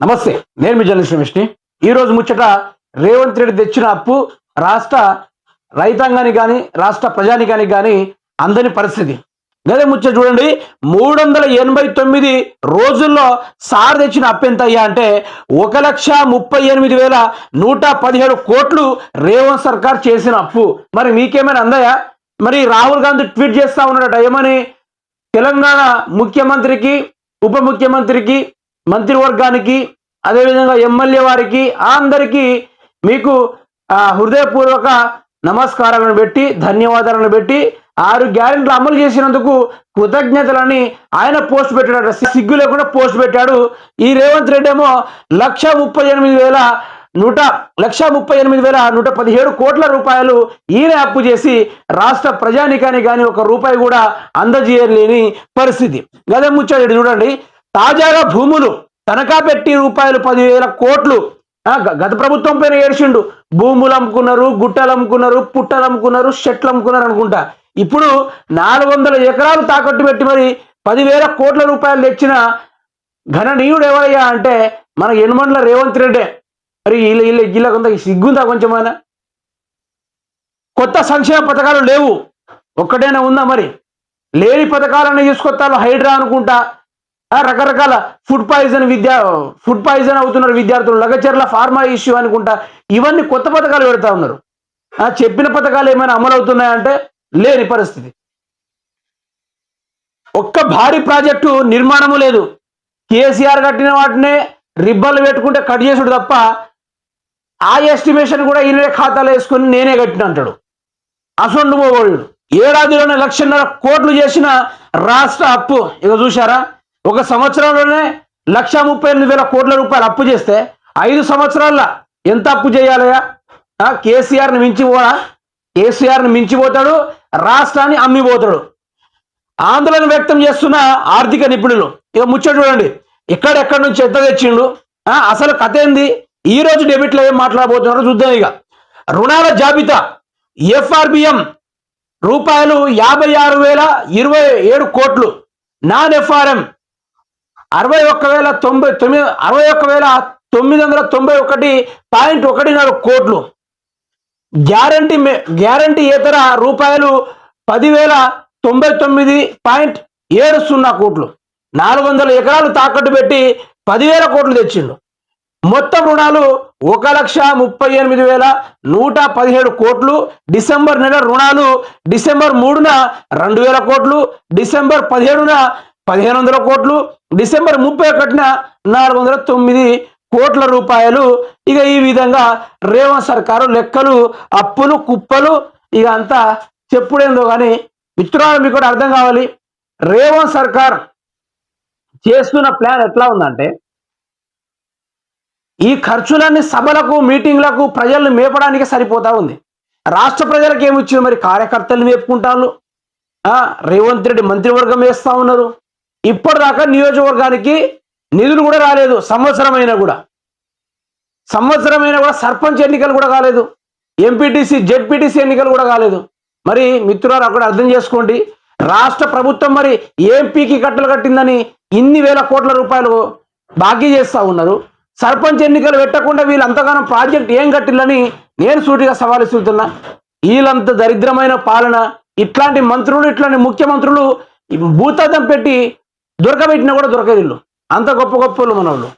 నమస్తే నేను మీ జర్నలిస్ట్ రమేష్ని. ఈరోజు ముచ్చట రేవంత్ రెడ్డి తెచ్చిన అప్పు రాష్ట్ర రైతాంగానికి కానీ రాష్ట్ర ప్రజానికానికి కానీ అందని పరిస్థితి. లేదా ముచ్చట చూడండి మూడు వందల ఎనభై తొమ్మిది రోజుల్లో సార్ తెచ్చిన అప్పు ఎంత అయ్యా అంటే ఒక లక్ష ముప్పై ఎనిమిది వేల నూట పదిహేడు కోట్లు రేవంత్ సర్కార్ చేసిన అప్పు. మరి మీకేమైనా అందాయా? మరి రాహుల్ గాంధీ ట్వీట్ చేస్తా ఉన్నాడట ఏమని? తెలంగాణ ముఖ్యమంత్రికి ఉప ముఖ్యమంత్రికి మంత్రివర్గానికి అదేవిధంగా ఎమ్మెల్యే వారికి అందరికీ మీకు హృదయపూర్వక నమస్కారాలను పెట్టి ధన్యవాదాలను పెట్టి ఆరు గ్యారెంటీలు అమలు చేసినందుకు కృతజ్ఞతలని ఆయన పోస్ట్ పెట్టాడు సిగ్గు లేకుండా పోస్ట్ పెట్టాడు. ఈ రేవంత్ రెడ్డి ఏమో లక్ష ముప్పై ఎనిమిది వేల నూట లక్ష ముప్పై ఎనిమిది వేల నూట పదిహేడు కోట్ల రూపాయలు ఈయన అప్పు చేసి రాష్ట్ర ప్రజానికానికి కానీ ఒక రూపాయి కూడా అందజేయలేని పరిస్థితి. గదే ముచ్చాడు చూడండి. తాజాగా భూములు తనఖా పెట్టి రూపాయలు పదివేల కోట్లు గత ప్రభుత్వం పైన ఏడ్చిండు. భూములు అమ్ముకున్నారు గుట్టలు అమ్ముకున్నారు పుట్టలు అమ్ముకున్నారు షెట్లు అమ్ముకున్నారు అనుకుంటా. ఇప్పుడు నాలుగు వందల ఎకరాలు తాకట్టు పెట్టి మరి పదివేల కోట్ల రూపాయలు తెచ్చిన ఘననీయుడు ఎవరయ్యా అంటే మన ఎనుమండ్ల రేవంత్ రెడ్డే. మరి వీళ్ళ వీళ్ళ వీళ్ళ కొంత సిగ్గుందా కొంచెమైనా కొత్త సంక్షేమ పథకాలు లేవు. ఒక్కటైనా ఉందా మరి? లేని పథకాలను తీసుకొస్తాను హైడ్రా అనుకుంటా. రకరకాల ఫుడ్ పాయిజన్ విద్యా ఫుడ్ పాయిజన్ అవుతున్నారు విద్యార్థులు. లగచర్ల ఫార్మా ఇష్యూ అనుకుంటా ఇవన్నీ కొత్త పథకాలు పెడతా ఉన్నారు. ఆ చెప్పిన పథకాలు ఏమైనా అమలు అవుతున్నాయంటే లేని పరిస్థితి. ఒక్క భారీ ప్రాజెక్టు నిర్మాణము లేదు. కేసీఆర్ కట్టిన వాటినే రిబ్బన్లు పెట్టుకుంటే కట్ చేసుడు తప్ప ఆ ఎస్టిమేషన్ కూడా ఈయన ఖాతాలో వేసుకొని నేనే కట్టిన అంటాడు. అసొండు పోగోడు ఏడాదిలోనే లక్షన్నర కోట్లు చేసిన రాష్ట్ర అప్పు. ఇక చూశారా? ఒక సంవత్సరంలోనే లక్ష ముప్పై ఎనిమిది వేల కోట్ల రూపాయలు అప్పు చేస్తే ఐదు సంవత్సరాల ఎంత అప్పు చేయాలయా కేసీఆర్ని మించిపోడా? కేసీఆర్ని మించిపోతాడు రాష్ట్రాన్ని అమ్మిపోతాడు. ఆందోళన వ్యక్తం చేస్తున్న ఆర్థిక నిపుణులు ఇక ముచ్చట చూడండి ఎక్కడెక్కడి నుంచి ఎంత తెచ్చిండు? అసలు కథ ఏంది? ఈ రోజు డెబిట్లో ఏం మాట్లాడబోతున్నారో చూద్దాం ఇక. రుణాల జాబితా ఎఫ్ఆర్బిఎం రూపాయలు యాభై ఆరు వేల ఇరవై ఏడు కోట్లు. నాన్ ఎఫ్ఆర్ఎం అరవై ఒక్క వేల తొంభై తొమ్మిది అరవై ఒక్క వేల తొమ్మిది వందల తొంభై ఒకటి పాయింట్ ఒకటి నాలుగు కోట్లు. గ్యారంటీ గ్యారంటీ ఇతర రూపాయలు పదివేల తొంభై తొమ్మిది పాయింట్ ఏడు సున్నా కోట్లు. నాలుగు వందల ఎకరాలు తాకట్టు పెట్టి పదివేల కోట్లు తెచ్చిండు. మొత్తం రుణాలు ఒక లక్ష ముప్పై ఎనిమిది వేల నూట పదిహేడు కోట్లు. డిసెంబర్ నెల రుణాలు డిసెంబర్ మూడున రెండు వేల కోట్లు. డిసెంబర్ పదిహేడున పదిహేను వందల కోట్లు డిసెంబర్ ముప్పై ఒకటిన నాలుగు వందల తొమ్మిది కోట్ల రూపాయలు. ఇక ఈ విధంగా రేవంత్ సర్కారు లెక్కలు అప్పులు కుప్పలు ఇక అంతా చెప్పుడేందో కానీ మిత్రులు మీకు కూడా అర్థం కావాలి. రేవంత్ సర్కార్ చేస్తున్న ప్లాన్ ఎట్లా ఉందంటే ఈ ఖర్చులన్నీ సభలకు మీటింగ్లకు ప్రజల్ని మేపడానికి సరిపోతా ఉంది. రాష్ట్ర ప్రజలకు ఏమిచ్చింది మరి? కార్యకర్తలు మేపుకుంటారు రేవంత్ రెడ్డి మంత్రివర్గం వేస్తూ ఉన్నారు. ఇప్పటిదాకా నియోజకవర్గానికి నిధులు కూడా రాలేదు సంవత్సరమైనా కూడా. సంవత్సరమైనా కూడా సర్పంచ్ ఎన్నికలు కూడా కాలేదు ఎంపీటీసీ జెడ్పీటీసీ ఎన్నికలు కూడా కాలేదు. మరి మిత్రులారు అక్కడ అర్థం చేసుకోండి. రాష్ట్ర ప్రభుత్వం మరి ఏంపీకి కట్టలు కట్టిందని ఇన్ని వేల కోట్ల రూపాయలు బాకీ చేస్తా ఉన్నారు. సర్పంచ్ ఎన్నికలు పెట్టకుండా వీళ్ళంతగానో ప్రాజెక్ట్ ఏం కట్టిల్లని నేను సూటిగా సవాలు ఇస్తున్నా వీళ్ళంత దరిద్రమైన పాలన ఇట్లాంటి మంత్రులు ఇట్లాంటి ముఖ్యమంత్రులు ఈ పెట్టి దొరకబెట్టినా కూడా దొరకదిల్లు. అంత గొప్ప గొప్ప వాళ్ళు మనోళ్ళు.